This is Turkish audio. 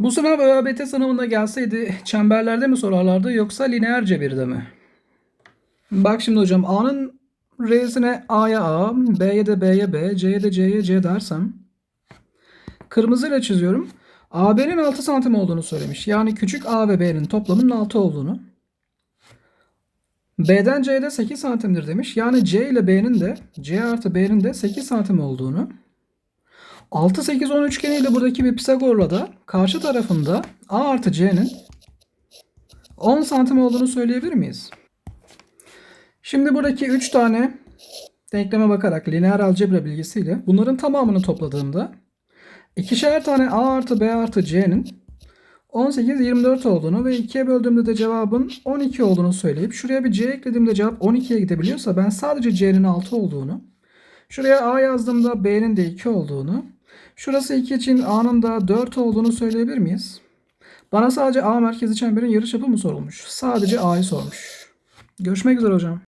Bu sınav ÖABT sınavında gelseydi çemberlerde mi sorarlardı yoksa lineer cebirde mi? Bak şimdi hocam A'nın R'sine A'ya A, B'ye de B'ye B, C'ye de C'ye C dersem kırmızıyla çiziyorum. AB'nin 6 santim olduğunu söylemiş. Yani küçük A ve B'nin toplamının 6 olduğunu. B'den C'de 8 santimdir demiş. Yani C ile B'nin de C artı B'nin de 8 santim olduğunu. 6, 8, 10 üçgeniyle buradaki bir Pisagor'la da karşı tarafında A artı C'nin 10 santim olduğunu söyleyebilir miyiz? Şimdi buradaki 3 tane denkleme bakarak lineer algebra bilgisiyle bunların tamamını topladığımda ikişer tane A artı B artı C'nin 18, 24 olduğunu ve 2'ye böldüğümde de cevabın 12 olduğunu söyleyip şuraya bir C eklediğimde cevap 12'ye gidebiliyorsa ben sadece C'nin 6 olduğunu, şuraya A yazdığımda B'nin de 2 olduğunu, şurası 2 için A'nın da 4 olduğunu söyleyebilir miyiz? Bana sadece A merkezi çemberin yarıçapı mı sorulmuş? Sadece A'yı sormuş. Görüşmek üzere hocam.